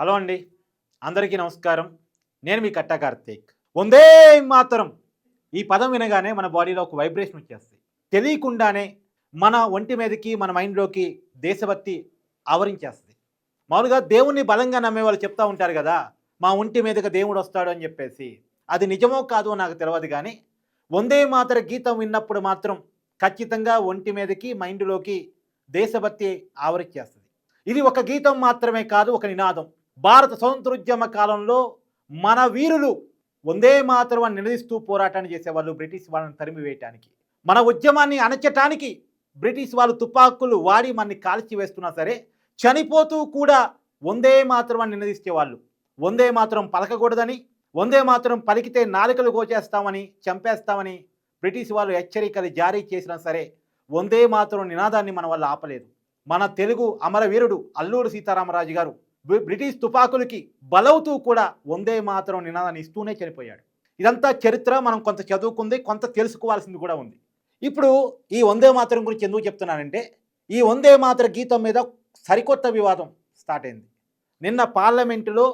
Hello అండి. అందరికీ నమస్కారం. నేను మీ కట్టా కార్తీక్. వందే మాత్రం. ఈ పదం వినగానే మన బాడీలో ఒక వైబ్రేషన్ వచ్చేస్తుంది. తెలియకుండానే మన ఒంటి మీదకి మన మైండ్లోకి దేశభక్తి ఆవరించేస్తుంది. మామూలుగా దేవుణ్ణి బలంగా నమ్మే వాళ్ళు చెప్తా ఉంటారు కదా మా ఒంటి మీదకి దేవుడు వస్తాడు అని చెప్పేసి. అది నిజమో కాదో నాకు తెలియదు కానీ వందే మాతర గీతం విన్నప్పుడు మాత్రం ఖచ్చితంగా ఒంటి మీదకి మైండ్లోకి దేశభక్తి ఆవరించేస్తుంది. ఇది ఒక గీతం మాత్రమే కాదు ఒక నినాదం. భారత స్వతంత్రోద్యమ కాలంలో మన వీరులు వందే మాతరం అని నిలదీస్తూ పోరాటాన్ని చేసేవాళ్ళు బ్రిటిష్ వాళ్ళని తరిమి వేయటానికి మన ఉద్యమాన్ని అణచటానికి బ్రిటిష్ వాళ్ళు తుపాకులు వాడి మనని కాల్చి వేస్తున్నా సరే చనిపోతూ కూడా వందే మాత్రం అని నినదిస్తేవాళ్ళు వందే మాత్రం పలకకూడదని వందే మాత్రం పలికితే నాలుకలు కోచేస్తామని చంపేస్తామని బ్రిటిష్ వాళ్ళు హెచ్చరికలు జారీ చేసినా సరే వందే మాత్రం నినాదాన్ని మన వల్ల ఆపలేదు. మన తెలుగు అమరవీరుడు అల్లూరు సీతారామరాజు గారు బ్రిటిష్ తుపాకులకి బలవుతూ కూడా వందే మాత్రం నినాదాన్ని ఇస్తూనే చనిపోయాడు. ఇదంతా చరిత్ర మనం కొంత చదువుకుంది కొంత తెలుసుకోవాల్సింది కూడా ఉంది. ఇప్పుడు ఈ వందే మాత్రం గురించి ఎందుకు చెప్తున్నానంటే ఈ వందే మాత్ర గీతం మీద సరికొత్త వివాదం స్టార్ట్ అయింది. నిన్న పార్లమెంటులో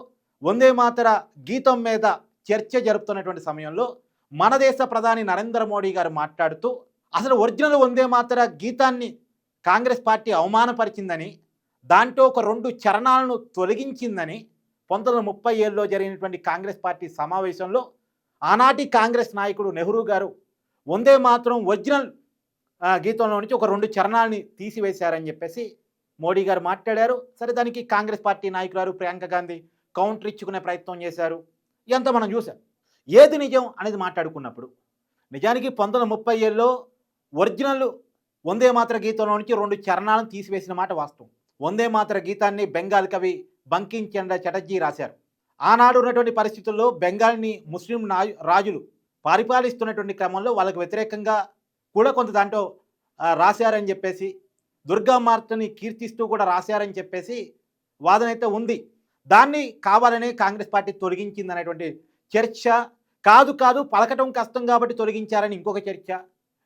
వందే మాతర గీతం మీద చర్చ జరుపుతున్నటువంటి సమయంలో మన దేశ ప్రధాని నరేంద్ర మోడీ గారు మాట్లాడుతూ అసలు ఒరిజినల్ వందే మాతర గీతాన్ని కాంగ్రెస్ పార్టీ అవమానపరిచిందని దాంట్లో ఒక రెండు చరణాలను తొలగించిందని పంతొమ్మిది ముప్పై ఏళ్ళలో జరిగినటువంటి కాంగ్రెస్ పార్టీ సమావేశంలో ఆనాటి కాంగ్రెస్ నాయకుడు నెహ్రూ గారు వందే మాత్రం ఒరిజినల్ గీతంలో నుంచి ఒక రెండు చరణాలని తీసివేశారని చెప్పేసి మోడీ గారు మాట్లాడారు. సరే దానికి కాంగ్రెస్ పార్టీ నాయకురారు ప్రియాంక గాంధీ కౌంటర్ ఇచ్చుకునే ప్రయత్నం చేశారు. ఇదంతా మనం చూసాం ఏది నిజం అనేది మాట్లాడుకున్నప్పుడు నిజానికి పంతొమ్మిది ముప్పై ఏళ్ళలో ఒరిజినల్ వందే మాత్ర గీతంలో నుంచి రెండు చరణాలను తీసివేసిన మాట వాస్తవం. వందే మాత్ర గీతాన్ని బెంగాల్ కవి బంకిం చంద్ర చటర్జీ రాశారు. ఆనాడు ఉన్నటువంటి పరిస్థితుల్లో బెంగాల్ని ముస్లిం రాజులు పరిపాలిస్తున్నటువంటి క్రమంలో వాళ్ళకు వ్యతిరేకంగా కూడా కొంత దాంట్లో రాశారని చెప్పేసి దుర్గామార్తని కీర్తిస్తూ కూడా రాశారని చెప్పేసి వాదన అయితే ఉంది. దాన్ని కావాలనే కాంగ్రెస్ పార్టీ తొలగించింది అనేటువంటి చర్చ కాదు కాదు పలకటం కష్టం కాబట్టి తొలగించారని ఇంకొక చర్చ.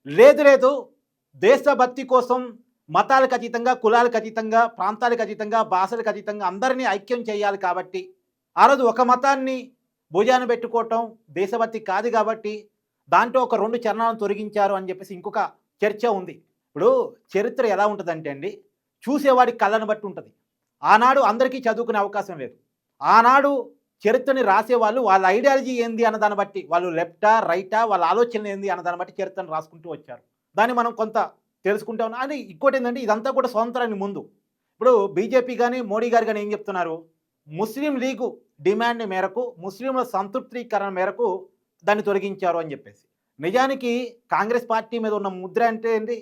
లేదు లేదు దేశభక్తి కోసం మతాలకు అతీతంగా కులాలకు అతీతంగా ప్రాంతాలకు అతీతంగా భాషలకు అతీతంగా అందరినీ ఐక్యం చేయాలి కాబట్టి ఆ రోజు ఒక మతాన్ని భుజాన్ని పెట్టుకోవటం దేశభక్తి కాదు కాబట్టి దాంట్లో ఒక రెండు చరణాలను తొలగించారు అని చెప్పేసి ఇంకొక చర్చ ఉంది. ఇప్పుడు చరిత్ర ఎలా ఉంటుందంటే అండి చూసేవాడి కళ్ళను బట్టి ఉంటుంది. ఆనాడు అందరికీ చదువుకునే అవకాశం లేదు. ఆనాడు చరిత్రని రాసేవాళ్ళు వాళ్ళ ఐడియాలజీ ఏంది అన్న దాన్ని బట్టి వాళ్ళు లెఫ్టా రైటా వాళ్ళ ఆలోచన ఏంది అన్న దాన్ని బట్టి చరిత్రను రాసుకుంటూ వచ్చారు. దాన్ని మనం కొంత తెలుసుకుంటా ఉన్నా. అని ఇంకోటి ఏంటంటే ఇదంతా కూడా స్వాతంత్రానికి ముందు. ఇప్పుడు బీజేపీ కానీ మోడీ గారు కానీ ఏం చెప్తున్నారు? ముస్లిం లీగు డిమాండ్ మేరకు ముస్లింల సంతృప్తీకరణ మేరకు దాన్ని తొలగించారు అని చెప్పేసి. నిజానికి కాంగ్రెస్ పార్టీ మీద ఉన్న ముద్ర అంటే ఏంటి?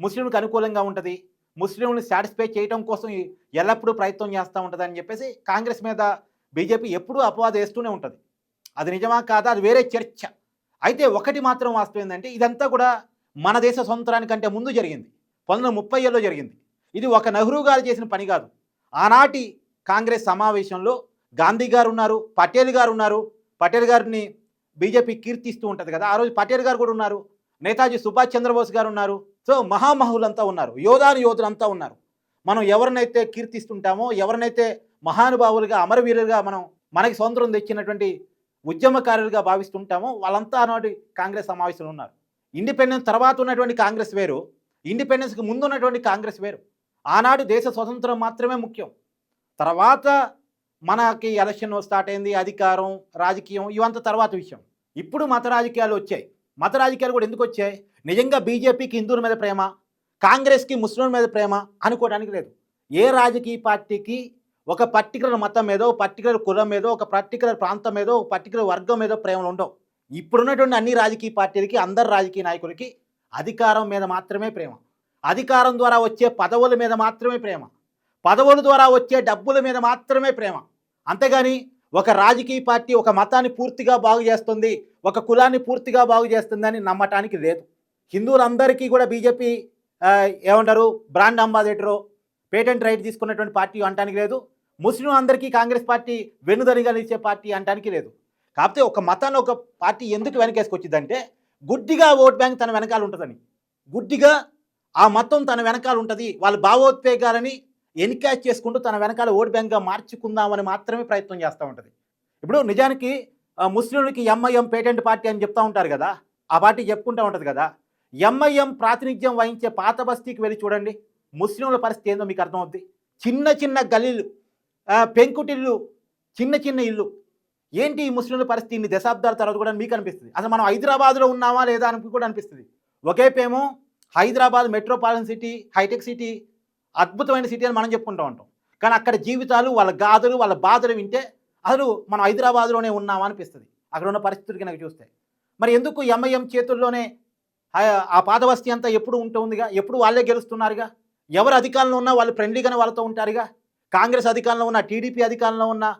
ముస్లింలకు అనుకూలంగా ఉంటుంది. ముస్లింలను సాటిస్ఫై చేయడం కోసం ఎల్లప్పుడూ ప్రయత్నం చేస్తూ ఉంటుంది అని చెప్పేసి కాంగ్రెస్ మీద బీజేపీ ఎప్పుడూ అపవాదం వేస్తూనే ఉంటుంది. అది నిజమా కాదా? అది వేరే చర్చ. అయితే ఒకటి మాత్రం వాస్తవం ఏంటంటే ఇదంతా కూడా మన దేశ స్వతంత్రానికంటే ముందు జరిగింది. పంతొమ్మిది ముప్పై ఏళ్ళలో జరిగింది. ఇది ఒక నెహ్రూ గారు చేసిన పని కాదు. ఆనాటి కాంగ్రెస్ సమావేశంలో గాంధీ గారు ఉన్నారు పటేల్ గారు ఉన్నారు. పటేల్ గారిని బీజేపీ కీర్తిస్తూ ఉంటుంది కదా ఆ రోజు పటేల్ గారు కూడా ఉన్నారు. నేతాజీ సుభాష్ చంద్రబోస్ గారు ఉన్నారు. సో మహామహులంతా ఉన్నారు యోధాను యోధులంతా ఉన్నారు. మనం ఎవరినైతే కీర్తిస్తుంటామో ఎవరినైతే మహానుభావులుగా అమరవీరులుగా మనం మనకి స్వతంత్రం తెచ్చినటువంటి ఉద్యమకారులుగా భావిస్తుంటామో వాళ్ళంతా ఆనాటి కాంగ్రెస్ సమావేశంలో ఉన్నారు. ఇండిపెండెన్స్ తర్వాత ఉన్నటువంటి కాంగ్రెస్ వేరు. ఇండిపెండెన్స్కి ముందు ఉన్నటువంటి కాంగ్రెస్ వేరు. ఆనాడు దేశ స్వతంత్రం మాత్రమే ముఖ్యం. తర్వాత మనకి ఎలక్షన్ స్టార్ట్ అయింది అధికారం రాజకీయం ఇవంతా తర్వాత విషయం. ఇప్పుడు మత రాజకీయాలు వచ్చాయి. మత రాజకీయాలు కూడా ఎందుకు వచ్చాయి? నిజంగా బీజేపీకి హిందువుల మీద ప్రేమ కాంగ్రెస్కి ముస్లింల మీద ప్రేమ అనుకోవడానికి లేదు. ఏ రాజకీయ పార్టీకి ఒక పర్టికులర్ మతం మీదో ఒక పర్టికులర్ కులం మీదో ఒక పర్టికులర్ ప్రాంతం మీదో ఒక పర్టికులర్ వర్గం మీదో ప్రేమలు ఉండవు. ఇప్పుడున్నటువంటి అన్ని రాజకీయ పార్టీలకి అందరు రాజకీయ నాయకులకి అధికారం మీద మాత్రమే ప్రేమ. అధికారం ద్వారా వచ్చే పదవుల మీద మాత్రమే ప్రేమ. పదవుల ద్వారా వచ్చే డబ్బుల మీద మాత్రమే ప్రేమ. అంతేగాని ఒక రాజకీయ పార్టీ ఒక మతాన్ని పూర్తిగా బాగు చేస్తుంది ఒక కులాన్ని పూర్తిగా బాగు చేస్తుందని నమ్మటానికి లేదు. హిందువులందరికీ కూడా బీజేపీ ఏమంటారు బ్రాండ్ అంబాసిడరు పేటెంట్ రైట్ తీసుకున్నటువంటి పార్టీ అనటానికి లేదు. ముస్లిం అందరికీ కాంగ్రెస్ పార్టీ వెన్నుదనిగా నిలిచే పార్టీ అనటానికి లేదు. కాకపోతే ఒక మతాన్ని ఒక పార్టీ ఎందుకు వెనకేసుకొచ్చిందంటే గుడ్డిగా ఓట్ బ్యాంక్ తన వెనకాల ఉంటుందని. గుడ్డిగా ఆ మతం తన వెనకాల ఉంటుంది. వాళ్ళ భావోద్వేగాలని ఎన్కాష్ చేసుకుంటూ తన వెనకాల ఓట్ బ్యాంక్గా మార్చుకుందామని మాత్రమే ప్రయత్నం చేస్తూ ఉంటుంది. ఇప్పుడు నిజానికి ముస్లింలకి ఎంఐఎం పేటెంట్ పార్టీ అని చెప్తూ ఉంటారు కదా ఆ పార్టీ చెప్పుకుంటూ ఉంటుంది కదా ఎంఐఎం ప్రాతినిధ్యం వహించే పాత బస్తీకి వెళ్ళి చూడండి. ముస్లింల పరిస్థితి ఏందో మీకు అర్థమవుద్ది. చిన్న చిన్న గలీలు పెంకుటిల్లు చిన్న చిన్న ఇల్లు ఏంటి ఈ ముస్లింల పరిస్థితి ఇన్ని దశాబ్దాల తర్వాత కూడా మీకు అనిపిస్తుంది? అసలు మనం హైదరాబాద్లో ఉన్నామా లేదా అని కూడా అనిపిస్తుంది. ఒకేపేమో Hyderabad metropolitan city hitech city అద్భుతమైన సిటీ అని మనం చెప్పుకుంటూ ఉంటాం. కానీ అక్కడ జీవితాలు వాళ్ళ గాథలు వాళ్ళ బాధలు వింటే అసలు మనం హైదరాబాద్లోనే ఉన్నామా అనిపిస్తుంది. అక్కడ ఉన్న పరిస్థితులు కనుక చూస్తే. మరి ఎందుకు ఎంఐఎం చేతుల్లోనే ఆ- పాదవస్తి అంతా ఎప్పుడు ఉంటుందిగా? ఎప్పుడు వాళ్ళే గెలుస్తున్నారుగా? ఎవరు అధికారంలో ఉన్నా వాళ్ళు ఫ్రెండ్లీగానే వాళ్ళతో ఉంటారుగా? కాంగ్రెస్ అధికారంలో ఉన్న టీడీపీ అధికారంలో ఉన్న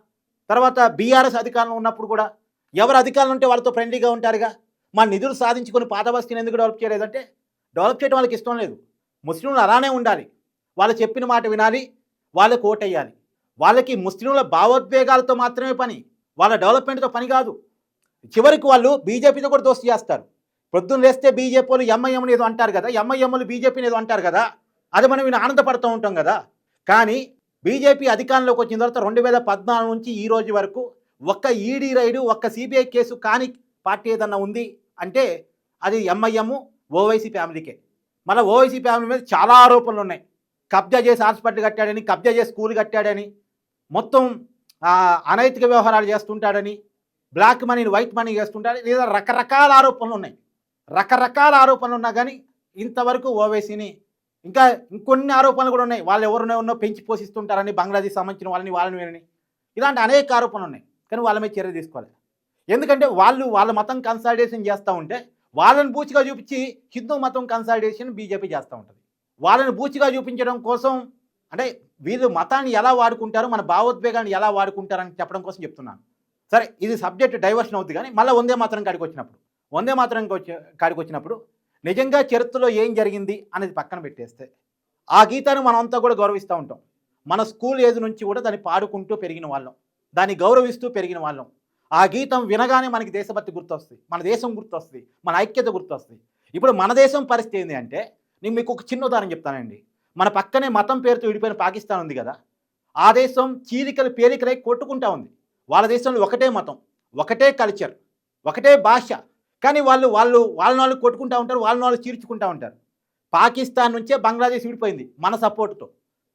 తర్వాత బీఆర్ఎస్ అధికారంలో ఉన్నప్పుడు కూడా ఎవరు అధికారులు ఉంటే వాళ్ళతో ఫ్రెండ్లీగా ఉంటారుగా? మా నిధులు సాధించుకొని బస్తీని ఎందుకు డెవలప్ చేయలేదంటే డెవలప్ చేయడం వాళ్ళకి ఇష్టం లేదు. ముస్లింలు అలానే ఉండాలి. వాళ్ళు చెప్పిన మాట వినాలి. వాళ్ళకు ఓటేయాలి వాళ్ళకి ముస్లింల భావోద్వేగాలతో మాత్రమే పని. వాళ్ళ డెవలప్మెంట్తో పని కాదు. చివరికి వాళ్ళు బీజేపీతో కూడా దోస్తు చేస్తారు. పొద్దున్న లేస్తే బీజేపీలు ఎంఐఎంని ఏదో అంటారు కదా? ఎంఐఎంలు బీజేపీని ఏదో అంటారు కదా? అది మనం ఆనందపడుతూ ఉంటాం కదా? కానీ బీజేపీ అధికారంలోకి వచ్చిన తర్వాత రెండు వేల పద్నాలుగు నుంచి ఈ రోజు వరకు ఒక్క ఈడీ రైడు ఒక్క సిబిఐ కేసు కాని పార్టీ ఏదన్నా ఉంది అంటే అది ఎంఐఎం ఓవైసీ ఫ్యామిలీకే. మళ్ళీ ఓవైసీ ఫ్యామిలీ మీద చాలా ఆరోపణలు ఉన్నాయి. కబ్జా చేసి హాస్పిటల్ కట్టాడని కబ్జా చేసి స్కూల్ కట్టాడని మొత్తం అనైతిక వ్యవహారాలు చేస్తుంటాడని బ్లాక్ మనీని వైట్ మనీ చేస్తుంటాడని లేదా రకరకాల ఆరోపణలు ఉన్నాయి. రకరకాల ఆరోపణలు ఉన్నా కానీ ఇంతవరకు ఓవైసీని ఇంకా ఇంకొన్ని ఆరోపణలు కూడా ఉన్నాయి. వాళ్ళు ఎవరునే ఉన్నో పెంచి పోషిస్తుంటారని బంగ్లాదేశ్ సంబంధించిన వాళ్ళని వాళ్ళని వీళ్ళని. ఇలాంటి అనేక ఆరోపణలు ఉన్నాయి. కానీ వాళ్ళ మీద చర్య తీసుకోవాలి ఎందుకంటే వాళ్ళు వాళ్ళ మతం కన్సల్టేషన్ చేస్తూ ఉంటే వాళ్ళని బూచిగా చూపించి హిందూ మతం కన్సల్టేషన్ బీజేపీ చేస్తూ ఉంటుంది. వాళ్ళని బూచిగా చూపించడం కోసం అంటే వీళ్ళు మతాన్ని ఎలా వాడుకుంటారో మన భావోద్వేగాన్ని ఎలా వాడుకుంటారని చెప్పడం కోసం చెప్తున్నాను. సరే ఇది సబ్జెక్ట్ డైవర్షన్ అవుద్ది కానీ మళ్ళీ వందే మాత్రం కాడికి వచ్చినప్పుడు వందే మాత్రం వచ్చి కాడికి వచ్చినప్పుడు నిజంగా చరిత్రలో ఏం జరిగింది అనేది పక్కన పెట్టేస్తే ఆ గీతాన్ని మనమంతా కూడా గౌరవిస్తూ ఉంటాం. మన స్కూల్ ఏజ్ నుంచి కూడా దాన్ని పాడుకుంటూ పెరిగిన వాళ్ళం. దాన్ని గౌరవిస్తూ పెరిగిన వాళ్ళం. ఆ గీతం వినగానే మనకి దేశభక్తి గుర్తొస్తుంది మన దేశం గుర్తొస్తుంది మన ఐక్యత గుర్తొస్తుంది. ఇప్పుడు మన దేశం పరిస్థితి ఏంటి అంటే నేను మీకు ఒక చిన్న ఉదాహరణ చెప్తానండి. మన పక్కనే మతం పేరుతో విడిపోయిన పాకిస్తాన్ ఉంది కదా ఆ దేశం చీలికలు పేలికలై కొట్టుకుంటా ఉంది. వాళ్ళ దేశంలో ఒకటే మతం ఒకటే కల్చర్ ఒకటే భాష కానీ వాళ్ళు వాళ్ళు వాళ్ళ వాళ్ళు కొట్టుకుంటా ఉంటారు వాళ్ళని వాళ్ళు చీర్చుకుంటూ ఉంటారు. పాకిస్తాన్ నుంచే బంగ్లాదేశ్ విడిపోయింది మన సపోర్ట్తో.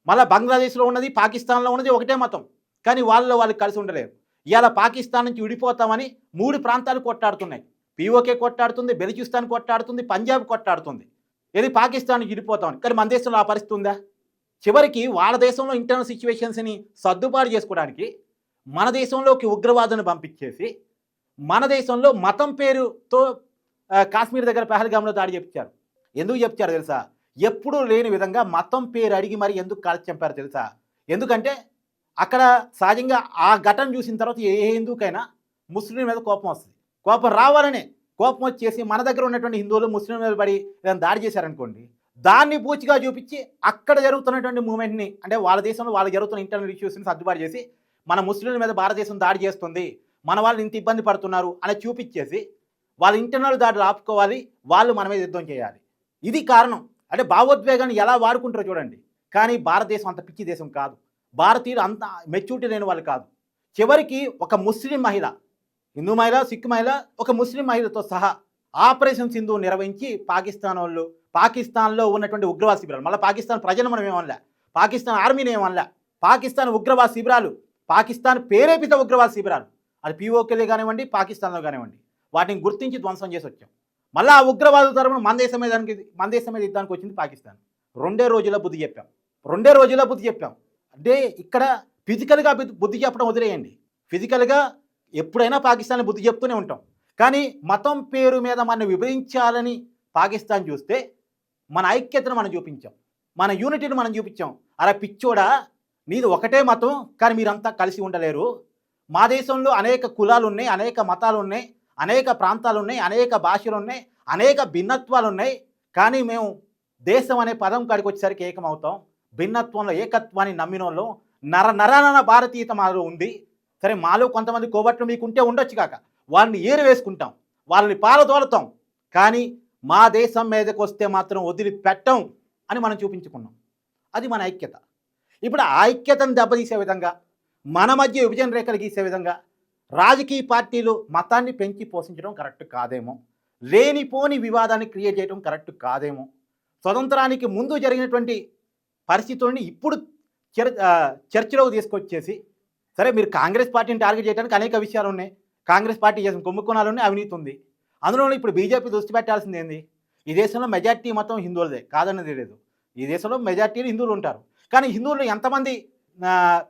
మళ్ళీ బంగ్లాదేశ్లో ఉన్నది పాకిస్తాన్లో ఉన్నది ఒకటే మతం. కానీ వాళ్ళు వాళ్ళు కలిసి ఉండలేరు. ఇవాళ పాకిస్తాన్ నుంచి విడిపోతామని మూడు ప్రాంతాలు కొట్టాడుతున్నాయి పీఓకే కొట్టాడుతుంది బెలుచిస్తాన్ కొట్టాడుతుంది పంజాబ్ కొట్టాడుతుంది ఇది పాకిస్తాన్ విడిపోతామని. కానీ మన దేశంలో ఆ పరిస్థితి ఉందా? చివరికి వాళ్ళ దేశంలో ఇంటర్నల్ సిచ్యువేషన్స్ని సర్దుబాటు చేసుకోవడానికి మన దేశంలోకి ఉగ్రవాదులను పంపించేసి మన దేశంలో మతం పేరుతో కాశ్మీర్ దగ్గర పెహల్గామ్లో దాడి చెప్తారు. ఎందుకు చెప్తారు తెలుసా? ఎప్పుడూ లేని విధంగా మతం పేరు అడిగి మరి ఎందుకు కాల్చి చంపారు తెలుసా? ఎందుకంటే అక్కడ సహజంగా ఆ ఘటన చూసిన తర్వాత ఏ హిందూకైనా ముస్లిం మీద కోపం వస్తుంది. కోపం రావాలనే కోపం వచ్చేసి మన దగ్గర ఉన్నటువంటి హిందువులు ముస్లిం మీద పడి ఏదైనా దాడి చేశారనుకోండి దాన్ని పూచిగా చూపించి అక్కడ జరుగుతున్నటువంటి మూమెంట్ని అంటే వాళ్ళ దేశంలో వాళ్ళు జరుగుతున్న ఇంటర్నల్ ఇష్యూస్ని సర్దుబాటు చేసి మన ముస్లింల మీద భారతదేశం దాడి చేస్తుంది మన వాళ్ళు ఇంత ఇబ్బంది పడుతున్నారు అని చూపించేసి వాళ్ళ ఇంటర్నల్ దాడులు ఆపుకోవాలి వాళ్ళు మన మీద యుద్ధం చేయాలి. ఇది కారణం. అంటే భావోద్వేగాన్ని ఎలా వాడుకుంటారో చూడండి. కానీ భారతదేశం అంత పిచ్చి దేశం కాదు. భారతీయులు అంత మెచ్యూరిటీ లేని వాళ్ళు కాదు. చివరికి ఒక ముస్లిం మహిళ హిందూ మహిళ సిక్ మహిళ ఒక ముస్లిం మహిళతో సహా ఆపరేషన్ సింధు నిర్వహించి పాకిస్తాన్ వాళ్ళు పాకిస్తాన్లో ఉన్నటువంటి ఉగ్రవాద శిబిరాలు. మళ్ళీ పాకిస్తాన్ ప్రజలు మనం ఏమనలే పాకిస్తాన్ ఆర్మీని ఏమనలే పాకిస్తాన్ ఉగ్రవాద శిబిరాలు పాకిస్తాన్ ప్రేరేపిత ఉగ్రవాద శిబిరాలు. అది పీఓకేలే కానివ్వండి పాకిస్తాన్లో కానివ్వండి. వాటిని గుర్తించి ధ్వంసం చేసి వచ్చాం. మళ్ళీ ఆ ఉగ్రవాద తరపున మన దేశం మీద దానికి మన దేశం మీద యుద్ధానికి వచ్చింది పాకిస్తాన్. రెండే రోజుల్లో బుద్ధి చెప్పాం. రెండే రోజుల్లో బుద్ధి చెప్పాం. అంటే ఇక్కడ ఫిజికల్గా బుద్ధి- చెప్పడం వదిలేయండి. ఫిజికల్గా ఎప్పుడైనా పాకిస్తాన్ బుద్ధి చెప్తూనే ఉంటాం. కానీ మతం పేరు మీద మనం విభజించాలని పాకిస్తాన్ చూస్తే మన ఐక్యతను మనం చూపించాం. మన యూనిటీని మనం చూపించాం. అలా పిచ్చోడా మీది ఒకటే మతం కానీ మీరంతా కలిసి ఉండలేరు. మా దేశంలో అనేక కులాలు ఉన్నాయి అనేక మతాలు ఉన్నాయి అనేక ప్రాంతాలు ఉన్నాయి అనేక భాషలు ఉన్నాయి అనేక భిన్నత్వాలు ఉన్నాయి కానీ మేము దేశం అనే పదం కాడికి వచ్చేసరికి ఏకమవుతాం. భిన్నత్వంలో ఏకత్వాన్ని నమ్మిన వాళ్ళు నర నరనర భారతీయత మాలో ఉంది. సరే మాలో కొంతమంది కోబట్లు మీకు ఉంటే ఉండొచ్చు కాక వాళ్ళని ఏరు వేసుకుంటాం వాళ్ళని పారదోలుతాం. కానీ మా దేశం మీదకి వస్తే మాత్రం వదిలిపెట్టం అని మనం చూపించుకున్నాం. అది మన ఐక్యత. ఇప్పుడు ఆ ఐక్యతను దెబ్బతీసే విధంగా మన మధ్య విభజన రేఖలు గీసే విధంగా రాజకీయ పార్టీలు మతాన్ని పెంచి పోషించడం కరెక్ట్ కాదేమో. లేనిపోని వివాదాన్ని క్రియేట్ చేయడం కరెక్ట్ కాదేమో. స్వతంత్రానికి ముందు జరిగినటువంటి పరిస్థితులని ఇప్పుడు చర్ చర్చలోకి తీసుకొచ్చేసి సరే మీరు కాంగ్రెస్ పార్టీని టార్గెట్ చేయడానికి అనేక విషయాలు ఉన్నాయి. కాంగ్రెస్ పార్టీ చేసిన కుంభకోణాలు ఉన్నాయి అవినీతి ఉంది. అందులో ఇప్పుడు బీజేపీ దృష్టి పెట్టాల్సింది ఏంది? ఈ దేశంలో మెజార్టీ మొత్తం హిందువులదే కాదన్నది లేదు. ఈ దేశంలో మెజార్టీలు హిందువులు ఉంటారు. కానీ హిందువులు ఎంతమంది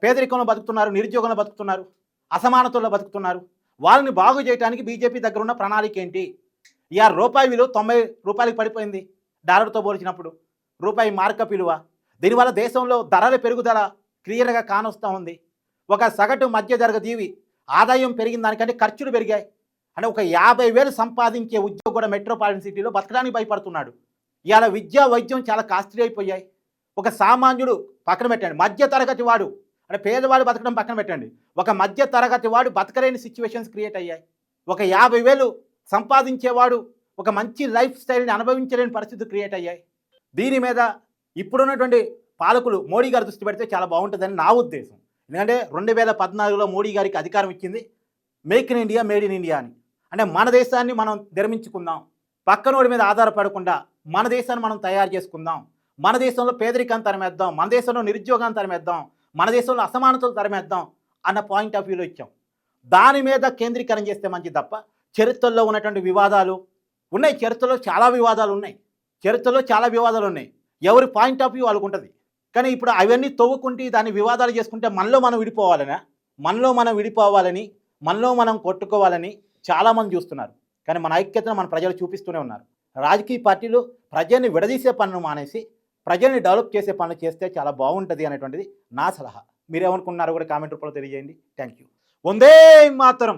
పేదరికంలో బతుకుతున్నారు నిరుద్యోగంలో బతుకుతున్నారు అసమానతల్లో బతుకుతున్నారు. వాళ్ళని బాగు చేయడానికి బీజేపీ దగ్గర ఉన్న ప్రణాళిక ఏంటి? ఇక రూపాయి విలువ తొంభై రూపాయలకి పడిపోయింది డాలర్తో పోల్చినప్పుడు. రూపాయి మార్కప్ విలువ. దీనివల్ల దేశంలో ధరల పెరుగుదల క్లియర్గా కానొస్తూ ఉంది. ఒక సగటు మధ్య జరగదీవి ఆదాయం పెరిగిన దానికంటే ఖర్చులు పెరిగాయి. అంటే ఒక యాభై వేలు సంపాదించే ఉద్యోగి కూడా మెట్రోపాలిటన్ సిటీలో బతకడానికి భయపడుతున్నాడు. ఇవాళ విద్యా వైద్యం చాలా కాస్ట్లీ అయిపోయాయి. ఒక సామాన్యుడు పక్కన పెట్టండి. మధ్య తరగతి వాడు అంటే పేదవాడు బతకడం పక్కన పెట్టండి. ఒక మధ్య తరగతి వాడు బతకలేని సిచ్యువేషన్స్ క్రియేట్ అయ్యాయి. ఒక యాభై వేలు సంపాదించేవాడు ఒక మంచి లైఫ్ స్టైల్ని అనుభవించలేని పరిస్థితులు క్రియేట్ అయ్యాయి. దీని మీద ఇప్పుడున్నటువంటి పాలకులు మోడీ గారు దృష్టి పెడితే చాలా బాగుంటుందని నా ఉద్దేశం. ఎందుకంటే రెండు వేల పద్నాలుగులో మోడీ గారికి అధికారం ఇచ్చింది make in India made in India అని. అంటే మన దేశాన్ని మనం నిర్మించుకుందాం. పక్కనోడి మీద ఆధారపడకుండా మన దేశాన్ని మనం తయారు చేసుకుందాం. మన దేశంలో పేదరికాన్ని తరమేద్దాం మన దేశంలో నిరుద్యోగాన్ని తరమేద్దాం మన దేశంలో అసమానతలు తరమేద్దాం అన్న పాయింట్ ఆఫ్ వ్యూలో ఇచ్చాం. దాని మీద కేంద్రీకరణ చేస్తే మంచిది తప్ప చరిత్రలో ఉన్నటువంటి వివాదాలు ఉన్నాయి. చరిత్రలో చాలా వివాదాలు ఉన్నాయి. చరిత్రలో చాలా వివాదాలు ఉన్నాయి. ఎవరి పాయింట్ ఆఫ్ వ్యూ వాళ్ళకు ఉంటుంది. కానీ ఇప్పుడు అవన్నీ తవ్వుకుంటే దాన్ని వివాదాలు చేసుకుంటే మనలో మనం విడిపోవాలనా? మనలో మనం విడిపోవాలని మనలో మనం కొట్టుకోవాలని చాలామంది చూస్తున్నారు. కానీ మన ఐక్యతను మన ప్రజలు చూపిస్తూనే ఉన్నారు. రాజకీయ పార్టీలు ప్రజల్ని విడదీసే పనులు మానేసి ప్రజల్ని డెవలప్ చేసే పనులు చేస్తే చాలా బాగుంటుంది అనేటువంటిది నా సలహా. మీరేమనుకున్నారో కూడా కామెంట్ రూపంలో తెలియజేయండి. Thank you Vande Mataram.